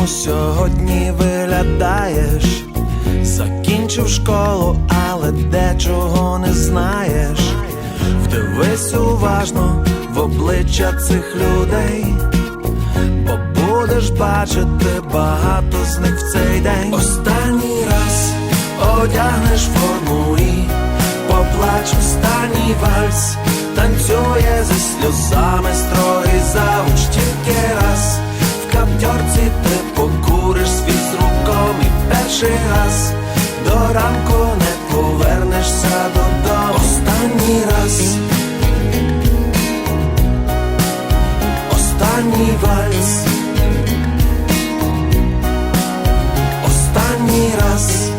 по-дорослому сьогодні виглядаєш, закінчив школу, але дечого не знаєш. Вдивись уважно в обличчя цих людей, бо будеш бачити багато з них в цей день. Останній раз одягнеш форму і поплач останній вальс, танцює зі сльозами тільки раз. В ти покуриш світ з руком і перший раз до ранку не повернешся додому. Останній раз. Останній вальс. Останній раз.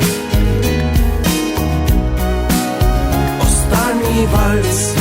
Останній вальс.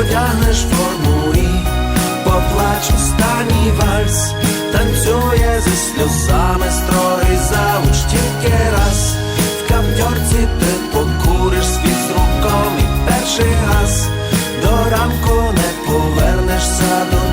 Одягнеш форму і поплач останній вальс, танцює зі сльозами строгий завуч тільки раз. В каптьорці ти покуриш світ з руком і перший раз до ранку не повернешся додому.